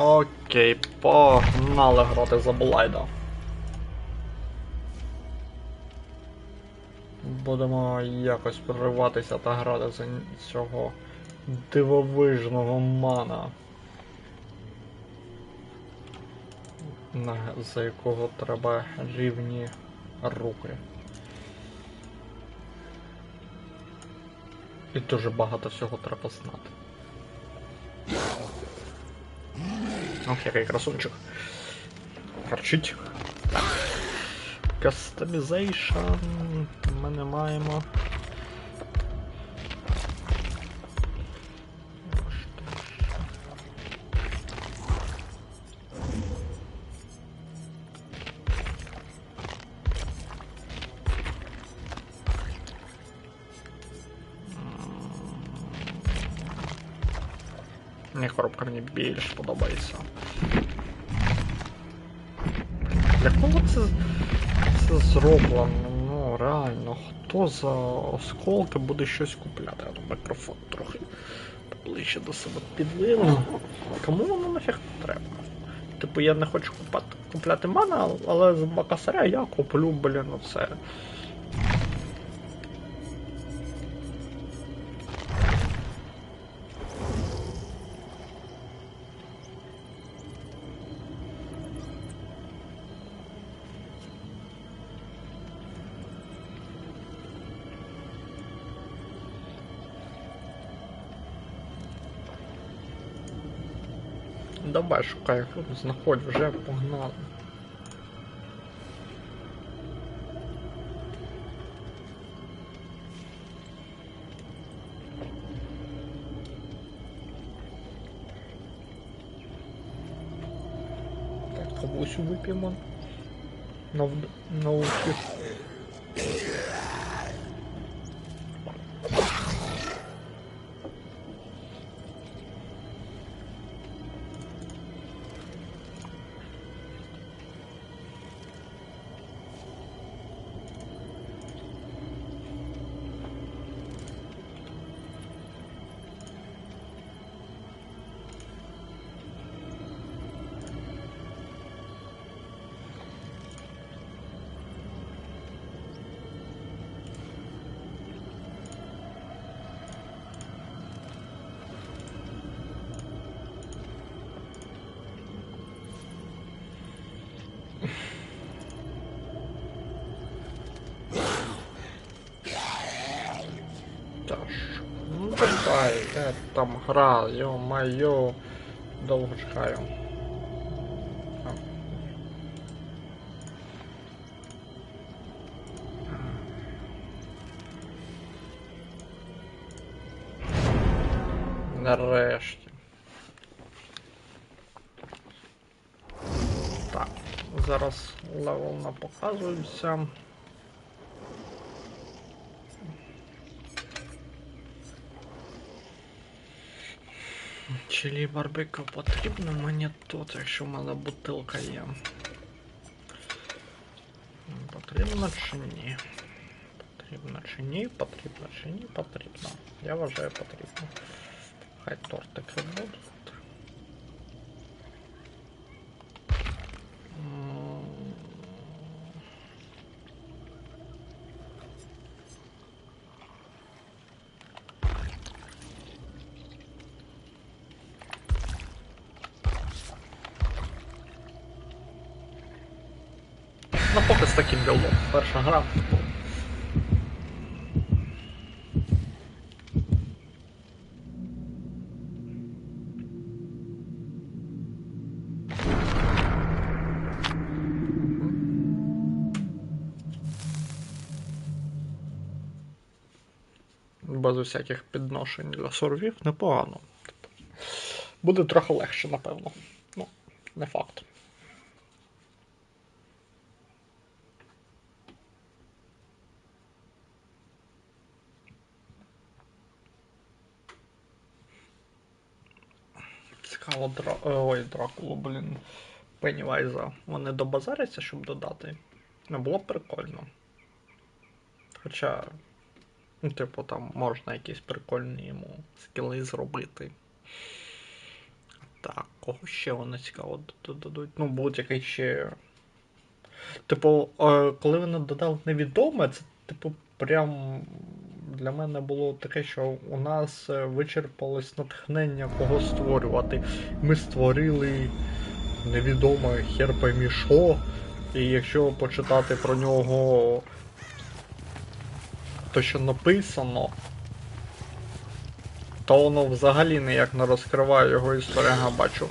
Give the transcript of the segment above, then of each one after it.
Окей, погнали грати за Блайда. Будемо якось прориватися та грати за цього дивовижного мана. За якого треба рівні руки. І дуже багато всього треба знати. Ох, який красунчик. Харчить. Так. Кастомізейшн. Ми не маємо. Подобається. Для кого це, це зроблено? Ну, реально, хто за осколки буде щось купляти? Я думаю, мікрофон трохи ближче до себе підвину. Кому воно нафіг треба? Типу, я не хочу купати, купляти мана, але з бакасаря я куплю, блін, оце. Давай шукай, знаходь вже погнали. Так, кавусю вип'ємо. На, вд- на Давай, я там гра, ё-моё. Довго чекаю. Нарешті. Так, зараз левел не Чилі барбекю потрібно мені тут, якщо в мене бутилка є. Потрібно чи ні? Потрібно чи ні? Потрібно чи ні? Потрібно. Я вважаю потрібно. Хай тортики будуть. Ну, поки з таким білдом. Перша гра. Без усяких підношень для сурвів непогано. Буде трохи легше, напевно. Ну, не факт. Цікаво, дра... е, ой, Дракулу, блін. Пеннівайза. Вони добазаряться, щоб додати. Не було б прикольно. Хоча, ну, типу, там можна якісь прикольні йому скіли зробити. Так, кого ще вони цікаво д- дадуть? Ну, будь-який ще. Типу, е, коли вони додали невідоме, це, типу, прям для мене було таке, що у нас е, вичерпалось натхнення кого створювати. Ми створили невідоме хер поймі що. І якщо почитати про нього то, що написано, то воно взагалі ніяк не розкриває його історію. Ага, бачу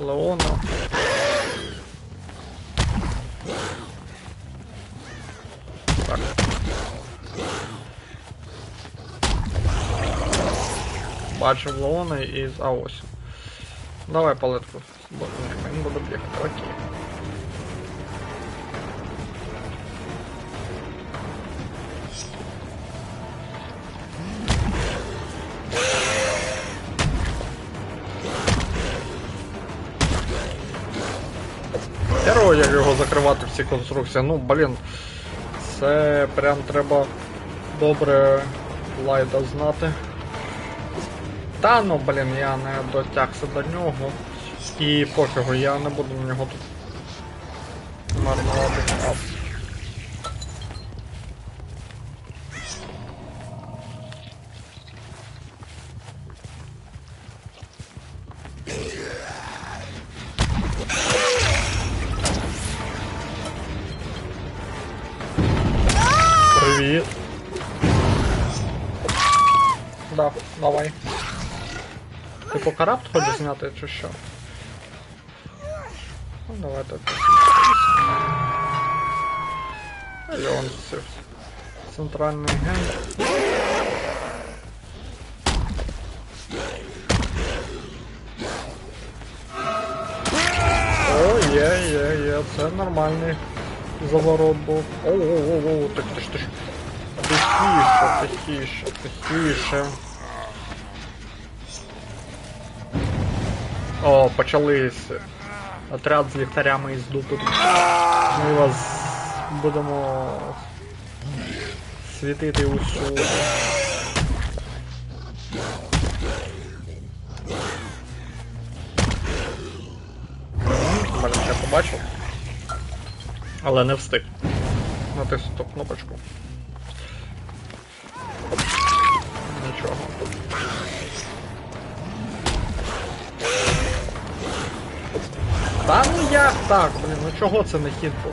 Леона. Бачив Леона і а ось. Давай палетку. Бо- ні, Він буде бігати, окей. Герой, як його закривати всі конструкції. Ну, блін, це прям треба добре лайда знати. Та ну, блін, я не дотягся до нього. І пофігу, я не буду на нього тут марнувати час. Привіт. Да, давай. Типу карапт хочеш зняти чи що? Ну давай так. А я вон це центральний ген. О, є, є, є, це нормальний заворот був. О-о-о-о, так ти ж ти ж. Тихіше, тихіше, тихіше. О, почались. Отряд з ліхтарями із дупи. Ми вас будемо світити усюди. Блін, я побачив. Але не встиг. Натиснути кнопочку. Нічого. Та ну як так, блін, ну чого це не хід був?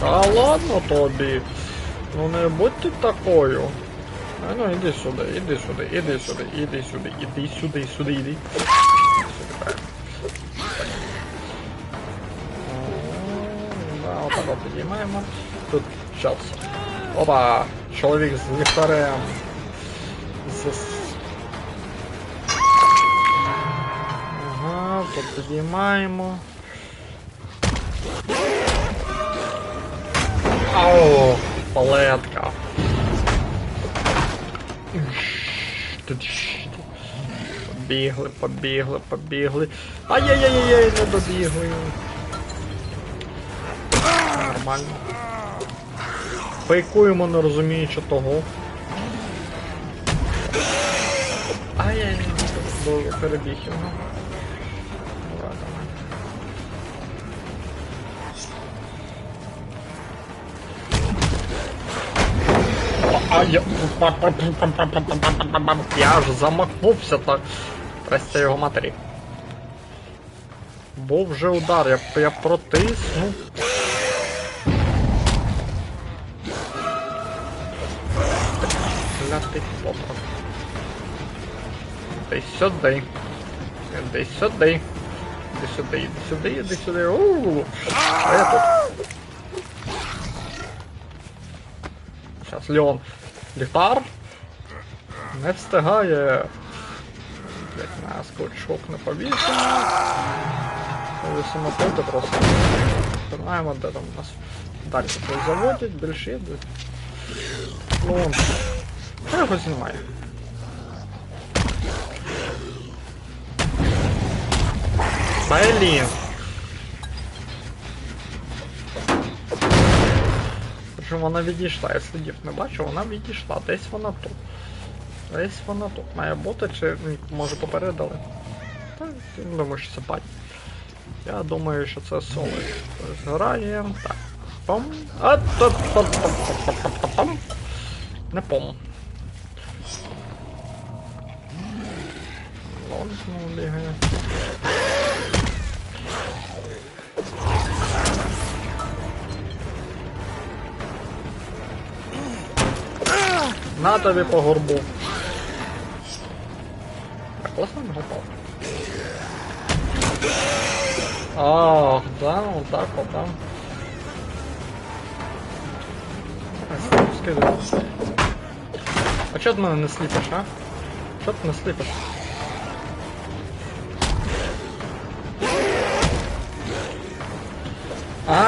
Та ладно тобі. Ну не будь ти такою. А ну іди сюди, іди сюди, іди сюди, іди сюди, іди сюди, сюди, іди. Да, отак. Тут щас. Опа! Чоловік з ліхтарем. Ага, тут підіймаємо. Ау, палетка. Побігли, побігли, побігли. Ай-яй-яй-яй, не добігли. Нормально. Фейкуємо, не розуміючи того. Ай-яй, до перебіг його. А я... Я ж замахнувся так. Простя його матері. Був вже удар, я, я протиснув. Клятий хлопок. Іди сюди. Іди сюди. Іди сюди, іди сюди, іди сюди. Ууу. А я тут. Сейчас Леон. Ліхтар. Не встигає. Блять, на скотчок не повісимо. Повісимо тут просто. Знаємо, де там нас далі заводять, більше йдуть. Леон. Я його знімаю. Блін. Причому вона відійшла, я слідів не бачу, вона відійшла. Десь вона тут. Десь вона тут. Має бути чи може попередили? Та я думаю, що це пать. Я думаю, що це соло. Згораємо. Так. Пом. А то. Не пом. Знову бігає. На тобі по горбу. Так, класно не попав. Ах, да, вот так вот, да. Скидаю. А чого ти мене не сліпиш, а? Чого ти не сліпиш?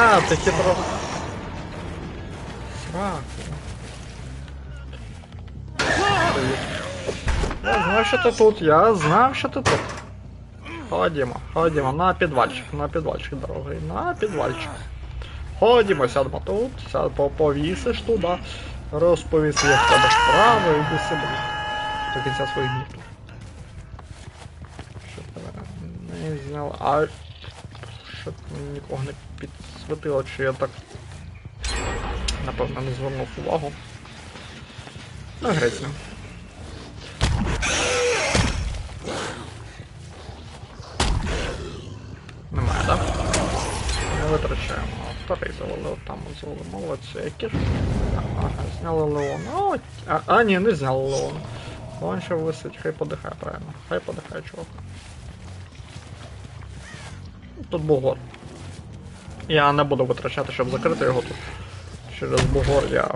А, хитро. Я знав, що ти тут, я знав, що ти тут. Ходімо, ходімо, на підвальчик, на підвальчик, дорогий, на підвальчик. Ходімо, сядемо тут, сяд, по- повісиш туди, розповіси, як тебе справи, іди собі. До кінця своїх днів. Що тебе не зняли. А щоб нікого не підсвітило, чи я так напевно не звернув увагу. Ну, грець. Немає, так? Не витрачаємо. Вторий завалив, там от завалив. Молодці, які ж. Ага, зняли Леон. А, а, ні, не зняли Леон. Леон ще висить, хай подихає, правильно. Хай подихає, чувак. Тут бугор. Я не буду витрачати, щоб закрити його тут. Через бугор я.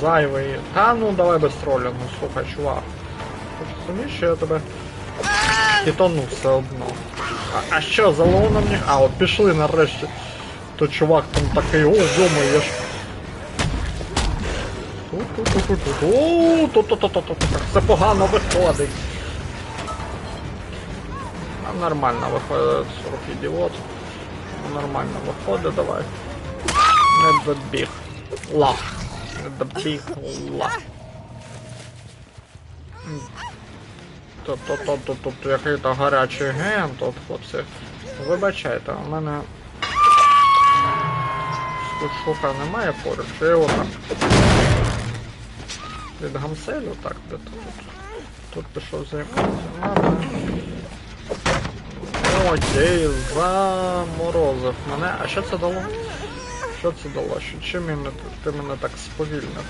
Зайвий. Та ну давай без тролю, ну слухай, чувак. Розумієш, я тебе хітону все одно. А, а що, за лоуном ні? А, от пішли нарешті. То чувак там такий, о, йома, я ж. Це погано виходить. Нормально виходить, 40 ідіот. Нормально виходить, давай. Не добіг. Ла. Не добіг. Тут який-то гарячий ген тут, хлопці. Вибачайте, у мене. Тут немає поруч, я його так. Від гамселю так, де тут. Тут пішов за Окей, заморозив мене. А що це дало? Що це дало? Що, чим мене, ти мене так сповільнив?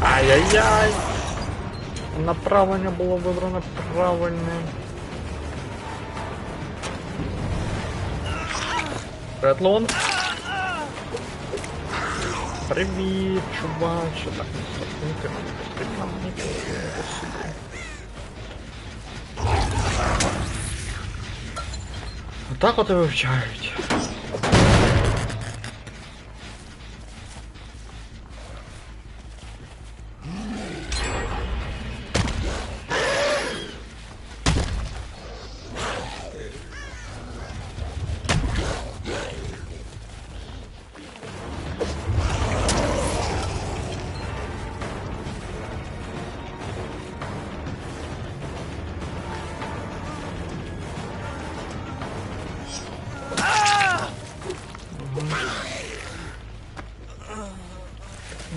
Ай-яй-яй! Направлення було вибрано правильне. Редлон. Привіт, чуваче. Так, не стопнути мені потрібно мені потрібно сюди. Отак от і вивчають.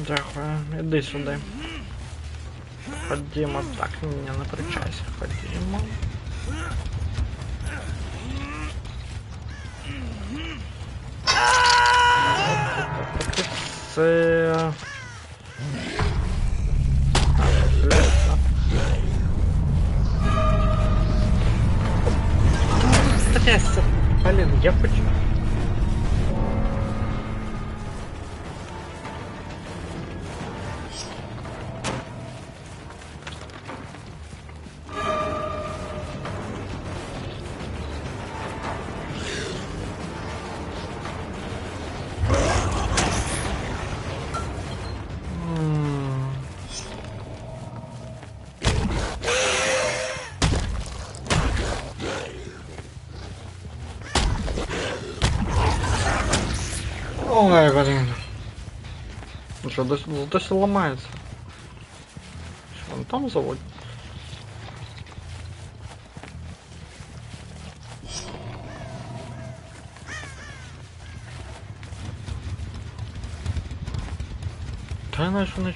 Дякую, іди сюди. Ходімо, так, не напрячайся, ходімо. Це... Блин, я почему... Ой, блин. Ну Что, досі, досі ламається? Що, он там заводить? Та я наче не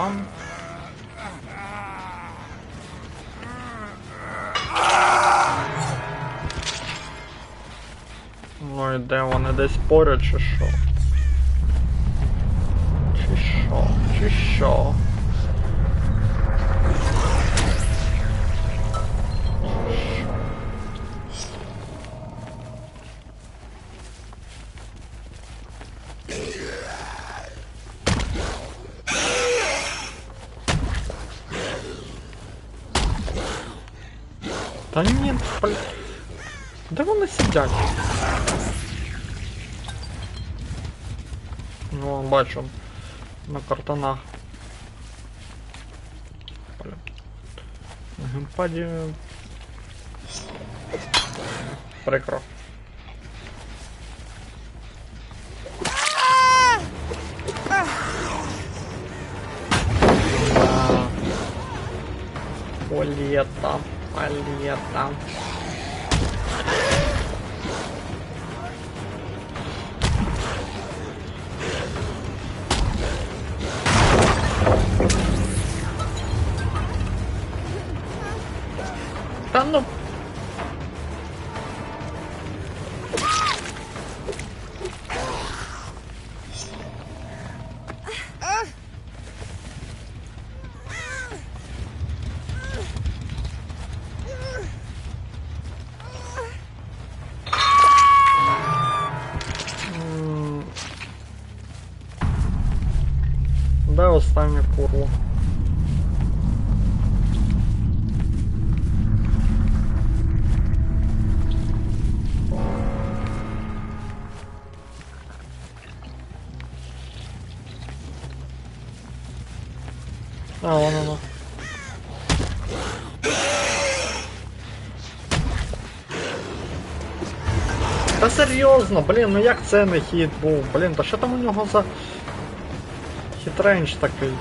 два. Ну і де вони десь поряд чи що? Чи що? Чи що? Та ні, блін. Де вони сидять? Ну, бачу. На картонах. Блін. На геймпаді. Прикро. Да. Полета, полета. Та Та серйозно, блін, ну як це не хід був? Блін, та що там у нього за хітренч такий?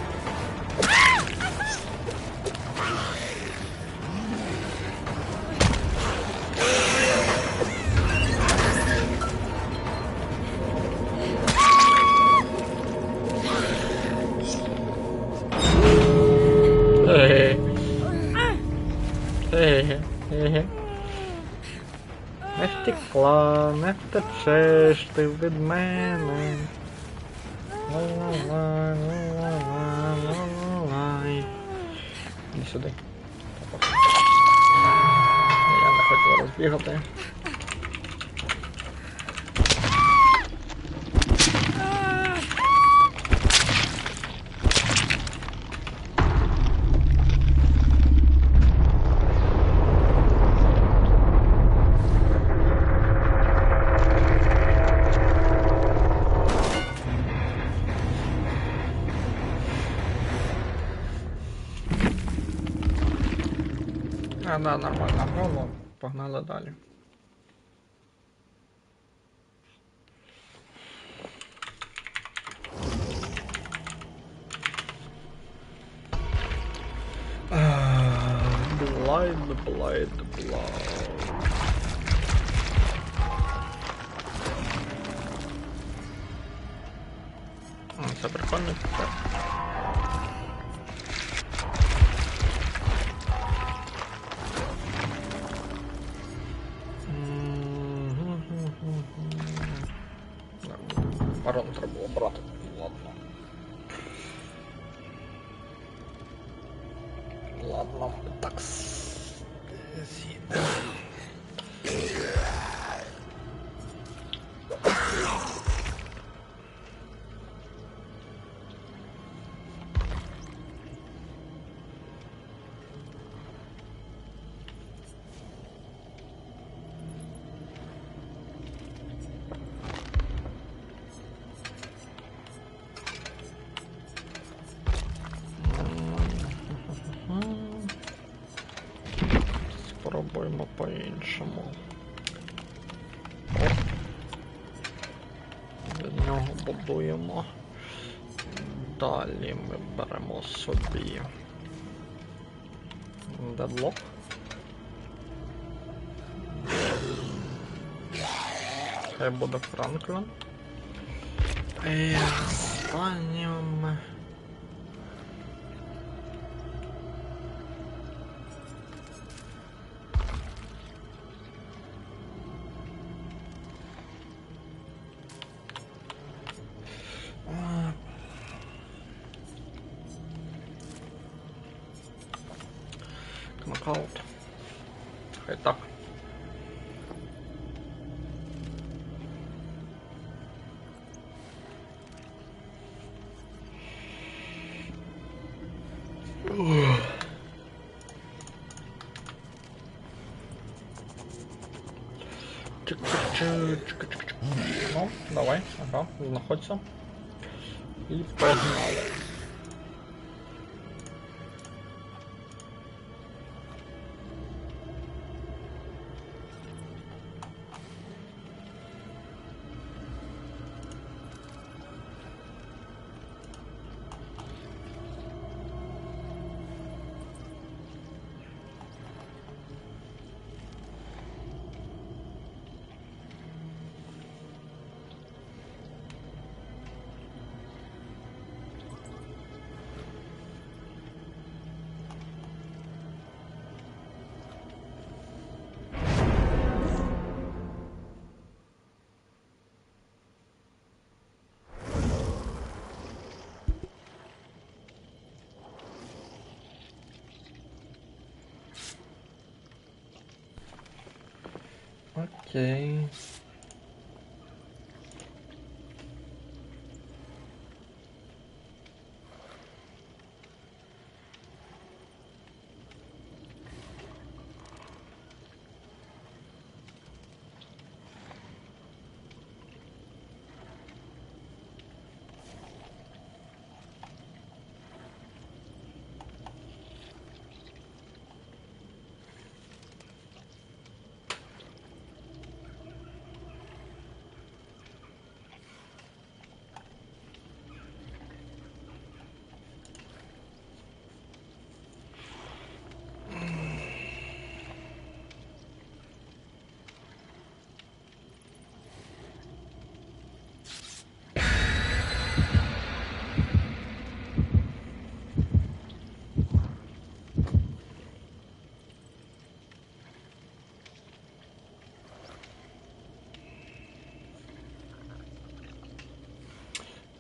Втекла, не втечеш ти від мене. Іди сюди. Я не хотіла розбігати. Да, нормально. Ну, погнали далі. Блайд, блайд, блайд. Барон треба було брати. Ладно. Ладно, так. с- Далі ми беремо собі дедлок. Хай буде Франклін. І останнім... знаходься. І погнали. Окей.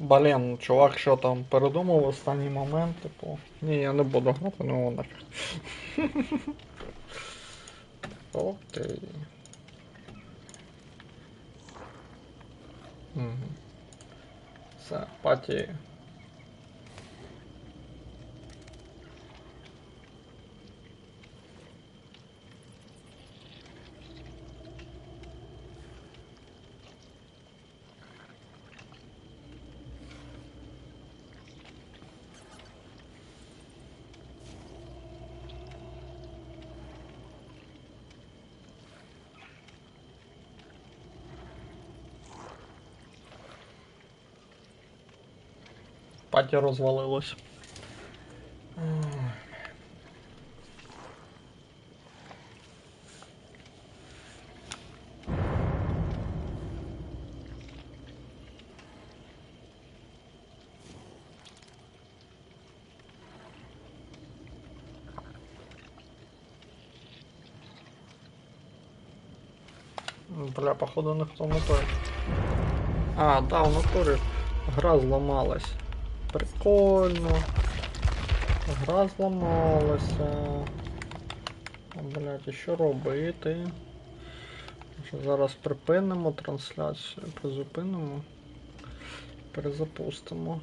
Блін, чувак, що там передумав в останній момент, типу. Ні, я не буду грати, ну нафіг. Окей. Все, паті. Паті розвалилось. Бля, походу не той. А, да, в натурі гра зламалась. Прикольно. Гра зламалася. А, блядь, і що робити? Зараз припинимо трансляцію, призупинимо. Перезапустимо.